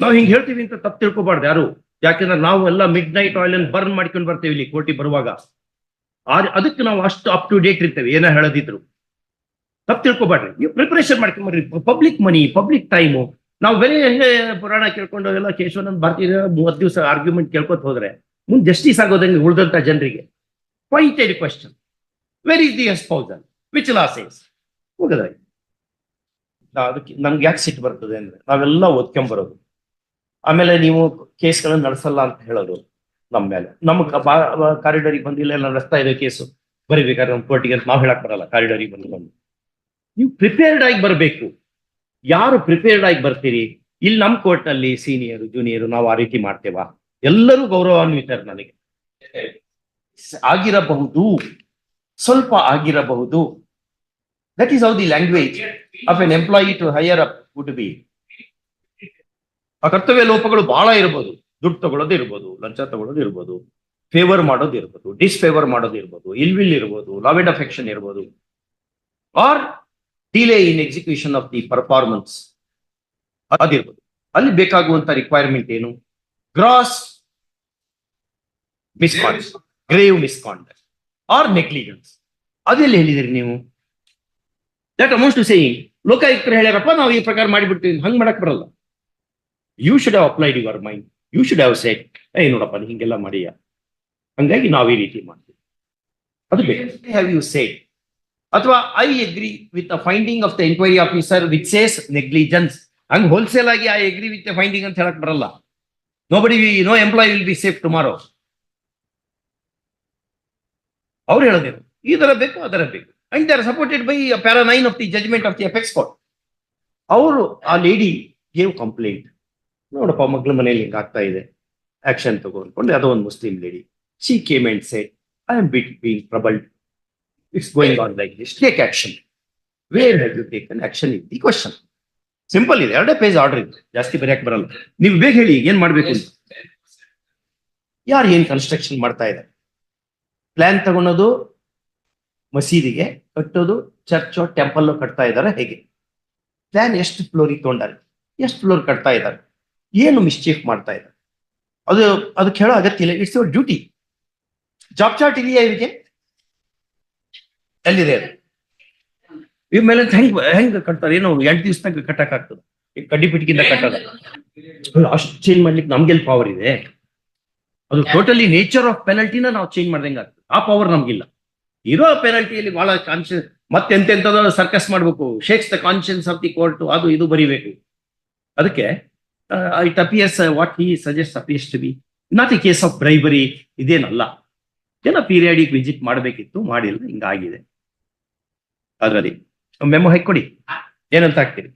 ನಾವು ಹಿಂಗೆ ಹೇಳ್ತೀವಿ ಅಂತ ತಪ್ಪು ತಿಳ್ಕೊಬಾರ್ದು ಯಾರು? ಯಾಕಂದ್ರೆ ನಾವು ಎಲ್ಲ ಮಿಡ್ ನೈಟ್ ಆಯಿಲ್ ಅನ್ನು ಬರ್ನ್ ಮಾಡ್ಕೊಂಡು ಬರ್ತೇವೆ ಇಲ್ಲಿ ಕೋಟಿ ಬರುವಾಗ. ಆದ್ರೆ ಅದಕ್ಕೆ ನಾವು ಅಷ್ಟು ಅಪ್ ಟು ಡೇಟ್ ಇರ್ತೇವೆ, ಏನೋ ಹೇಳದಿದ್ರು. ತಪ್ಪು ತಿಳ್ಕೊಬಾರ್ರಿ ನೀವು ಪ್ರಿಪರೇಷನ್ ಮಾಡ್ಕೊಂಬರ್ರಿ. ಪಬ್ಲಿಕ್ ಮನಿ ಪಬ್ಲಿಕ್ ಟೈಮು ನಾವು ಬೆಲೆ ಹೆಂಗೆ ಪುರಾಣ ಕೇಳ್ಕೊಂಡು ಎಲ್ಲ ಕೇಶವನಂದ್ ಭಾರತೀಯ ಮೂವತ್ತು ದಿವಸ ಆರ್ಗ್ಯುಮೆಂಟ್ ಕೇಳ್ಕೊತ ಹೋದ್ರೆ. ಮುಂದೆ ಜಸ್ಟಿಸ್ ಆಗೋದಂಗೆ ಉಳಿದಂತ ಜನರಿಗೆ. Pointed question where is the espousal which losses ಹೋಗದಾಗಿ ಅದಕ್ಕೆ ನಮ್ಗೆ ಯಾಕೆ ಸಿಟ್ಟು ಬರ್ತದೆ ಅಂದ್ರೆ, ನಾವೆಲ್ಲ ಓದ್ಕೊಂಬರೋದು. ಆಮೇಲೆ ನೀವು ಕೇಸ್ಗಳನ್ನ ನಡೆಸಲ್ಲ ಅಂತ ಹೇಳೋದು ನಮ್ಮ ಮೇಲೆ. ನಮ್ಮ ಕಾರಿಡಾರಿಗೆ ಬಂದಿಲ್ಲ ಎಲ್ಲ ನಡೆಸ್ತಾ ಇದೆ ಕೇಸು. ಬರಿಬೇಕಾದ್ರೆ ನಮ್ಮ ಕೋರ್ಟಿಗೆ ಅಂತ ನಾವು ಹೇಳಕ್ ಬರಲ್ಲ, ಕಾರಿಡಾರಿಗೆ ಬಂದು ಬಂದು. ನೀವು ಪ್ರಿಪೇರ್ಡ್ ಆಗಿ ಬರಬೇಕು. ಯಾರು ಪ್ರಿಪೇರ್ಡ್ ಆಗಿ ಬರ್ತೀರಿ? ಇಲ್ಲಿ ನಮ್ಮ ಕೋರ್ಟ್ನಲ್ಲಿ ಸೀನಿಯರು, ಜೂನಿಯರು ನಾವು ಆ ರೀತಿ ಮಾಡ್ತೇವಾ? ಎಲ್ಲರೂ ಗೌರವಾನ್ವಿತರು ನನಗೆ. ಆಗಿರಬಹುದು, ಸ್ವಲ್ಪ ಆಗಿರಬಹುದು. That is how the language of an employee to higher up would be ಆ ಕರ್ತವ್ಯ ಲೋಪಗಳು ಬಹಳ ಇರ್ಬೋದು. ದುಡ್ಡು ತಗೊಳ್ಳೋದು ಇರ್ಬೋದು, ಲಂಚ ತಗೊಳ್ಳೋದು ಇರ್ಬೋದು ಫೇವರ್ ಮಾಡೋದು ಇರ್ಬೋದು ಡಿಸ್ಫೇವರ್ ಮಾಡೋದು ಇರ್ಬೋದು ಇಲ್ವಿಲ್ ಇರ್ಬೋದು ಲವ್ ಅಂಡ್ ಅಫೆಕ್ಷನ್ ಇರ್ಬೋದು. Or delay in execution of the performance ಅದಿರ್ಬೋದು. ಅಲ್ಲಿ ಬೇಕಾಗುವಂತ ರಿಕ್ವೈರ್ಮೆಂಟ್ ಏನು? Gross misconduct grave misconduct or negligence ಅದೆಲ್ಲಿ ಹೇಳಿದಿರಿ ನೀವು? ದಟ್ ಅಮೌಂಟ್ ಟು ಸೇಯಿಂಗ್ ಲೋಕಾಯುಕ್ತರು ಹೇಳ್ಯಾರಪ್ಪ, ನಾವು ಈ ಪ್ರಕಾರ ಮಾಡಿಬಿಡ್ತೀವಿ. ಹಂಗ್ ಮಾಡಕ್ ಬರಲ್ಲ. You should have applied your mind you should have set ಏ ನೋಡಪ್ಪ ನೀ ಹಿಂಗೆಲ್ಲ ಮಾಡಿಯ? ಹಂಗಾಗಿ ನಾವು ಈ ರೀತಿ ಮಾಡ್ತೀವಿ. ಅದು ಬೇಕು ಹ್ಯಾವ್ ಯು ಸೆಟ್ ಅಥವಾ I agree with the finding of the enquiry officer with says negligence hang wholesale ಆಗಿ I agree with the finding ಅಂತ ಹೇಳಕ್ ಬರಲ್ಲ. Nobody no employee will be safe tomorrow ಅವ್ರು ಹೇಳೋದೇನು? ಈ ತರ ಬೇಕು, ಆ ತರ ಬೇಕು. And they are supported by para nine of the judgment of the apex court ಅವರು, ಆ ಲೇಡಿ ಗೇವ್ ಕಂಪ್ಲೇಂಟ್ ನೋಡಪ್ಪ ಮಗಳ ಮನೆಯಲ್ಲಿ ಹಿಂಗೆ ಆಗ್ತಾ ಇದೆ. ಆಕ್ಷನ್ ತಗೋ ಅನ್ಕೊಂಡು ಯಾವುದೋ ಒಂದು Muslim lady she came and say I am bit being troubled it's going on like this take action where have you taken action in the question simple ಇದೆ. ಎರಡೇ ಪೇಜ್ ಆರ್ಡರ್ ಇದೆ ಜಾಸ್ತಿ ಬರೆಯಕ್ಕೆ ಬರಲ್ಲ. ನೀವು ಬೇಗ ಹೇಳಿ, ಏನ್ ಮಾಡ್ಬೇಕು ಯಾರು ಏನ್ ಕನ್ಸ್ಟ್ರಕ್ಷನ್ ಮಾಡ್ತಾ ಇದ್ದಾರೆ? ಪ್ಲಾನ್ ತಗೊಳೋದು, ಮಸೀದಿಗೆ ಕಟ್ಟೋದು ಚರ್ಚ್ ಟೆಂಪಲ್ ಕಟ್ತಾ ಇದ್ದಾರೆ ಹೇಗೆ? ಪ್ಲಾನ್ ಎಷ್ಟು ಫ್ಲೋರಿಗೆ ತಗೊಂಡಾರೆ? ಎಷ್ಟು ಫ್ಲೋರ್ ಕಟ್ತಾ ಇದ್ದಾರೆ? ಏನು ಮಿಸ್ಚೀಫ್ ಮಾಡ್ತಾ ಇದ್ದಾರೆ? ಅದು ಅದಕ್ಕೆ ಹೇಳೋ ಅಗತ್ಯ ಇಲ್ಲ. It's your duty job chart ಇದೆಯಾ ಇದಕ್ಕೆ? ಎಲ್ಲಿದೆ ಅದು? ಇವ್ ಮೇಲೆ ಹೆಂಗ್ ಹೆಂಗ್ ಕಟ್ತಾರೆ? ಏನೋ ಎಂಟು ದಿವಸದಾಗ ಕಟ್ಟಕ್ ಆಗ್ತದೆ ಕಡ್ಡಿ ಪಿಟಿಕಿಂದ ಕಟ್ಟದ? ಅಷ್ಟು ಚೇಂಜ್ ಮಾಡ್ಲಿಕ್ಕೆ ನಮ್ಗೆಲ್ ಪವರ್ ಇದೆ? ಅದು ಟೋಟಲಿ ನೇಚರ್ ಆಫ್ ಪೆನಲ್ಟಿನ ನಾವು ಚೇಂಜ್ ಮಾಡ್ದಂಗೆ ಆಗ್ತದೆ. ಆ ಪವರ್ ನಮ್ಗಿಲ್ಲ. ಇರೋ ಪೆನಲ್ಟಿಯಲ್ಲಿ ಬಹಳ ಕಾನ್ಶಿಯಸ್ ಮತ್ತೆಂತೆಂಥದ್ದು ಸರ್ಕಸ್ ಮಾಡ್ಬೇಕು. Shakes the conscience of the court ಅದು, ಇದು ಬರಿಬೇಕು. ಅದಕ್ಕೆ it uh, what he suggest appears to be not a case of bribery ಇದೇನಲ್ಲ. ಏನೋ ಪೀರಿಯಾಡಿಕ್ ವಿಸಿಟ್ ಮಾಡಬೇಕಿತ್ತು ಮಾಡಿಲ್ಲ ಹಿಂಗಾಗಿದೆ. ಅದರಲ್ಲಿ ಮೆಮೊ ಹಾಕೊಡಿ ಏನಂತ ಹಾಕ್ತೀರಿ?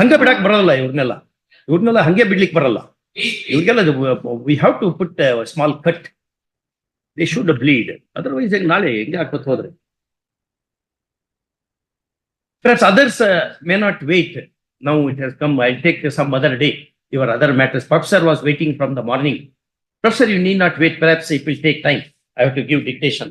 ಹಂಗೆ ಬಿಡಕ್ ಬರಲ್ಲ ಇವ್ರನ್ನೆಲ್ಲ. ಇವ್ರನ್ನೆಲ್ಲ ಹಂಗೆ ಬಿಡ್ಲಿಕ್ಕೆ ಬರಲ್ಲ. ಇವ್ರಿಗೆಲ್ಲ we have to put small cut they should bleed otherwise ನಾಳೆ ಹೆಂಗೆ ಹಾಕೋತ್ ಹೋದ್ರೆ? Perhaps others uh, may not wait. Now it has come, I'll take some other day, your other matters. Professor was waiting from the morning. Professor, you need not wait, perhaps it will take time. I have to give dictation.